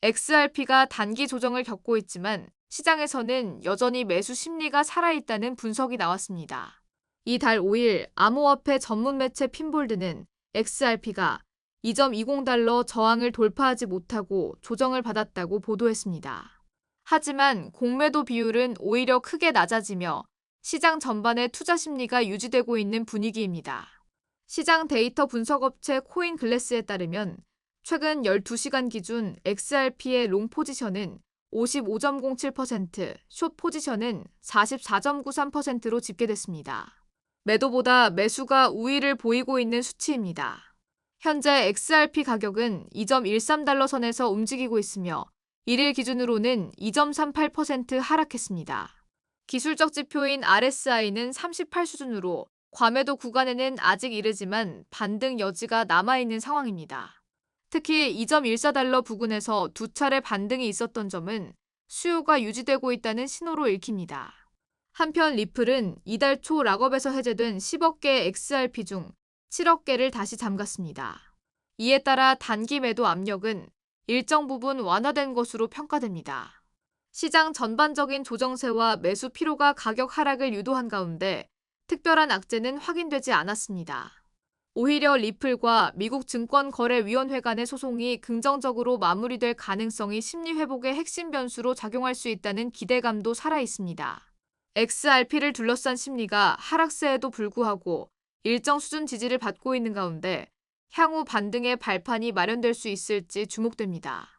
XRP가 단기 조정을 겪고 있지만 시장에서는 여전히 매수 심리가 살아있다는 분석이 나왔습니다. 이달 5일 암호화폐 전문 매체 핀볼드는 XRP가 2.20달러 저항을 돌파하지 못하고 조정을 받았다고 보도했습니다. 하지만 공매도 비율은 오히려 크게 낮아지며 시장 전반의 투자 심리가 유지되고 있는 분위기입니다. 시장 데이터 분석업체 코인글래스에 따르면 최근 12시간 기준 XRP의 롱 포지션은 55.07%, 숏 포지션은 44.93%로 집계됐습니다. 매도보다 매수가 우위를 보이고 있는 수치입니다. 현재 XRP 가격은 2.13달러 선에서 움직이고 있으며 1일 기준으로는 2.38% 하락했습니다. 기술적 지표인 RSI는 38 수준으로 과매도 구간에는 아직 이르지만 반등 여지가 남아있는 상황입니다. 특히 2.14달러 부근에서 두 차례 반등이 있었던 점은 수요가 유지되고 있다는 신호로 읽힙니다. 한편 리플은 이달 초 락업에서 해제된 10억 개의 XRP 중 7억 개를 다시 잠갔습니다. 이에 따라 단기 매도 압력은 일정 부분 완화된 것으로 평가됩니다. 시장 전반적인 조정세와 매수 피로가 가격 하락을 유도한 가운데 특별한 악재는 확인되지 않았습니다. 오히려 리플과 미국 증권거래위원회 간의 소송이 긍정적으로 마무리될 가능성이 심리 회복의 핵심 변수로 작용할 수 있다는 기대감도 살아 있습니다. XRP를 둘러싼 심리가 하락세에도 불구하고 일정 수준 지지를 받고 있는 가운데 향후 반등의 발판이 마련될 수 있을지 주목됩니다.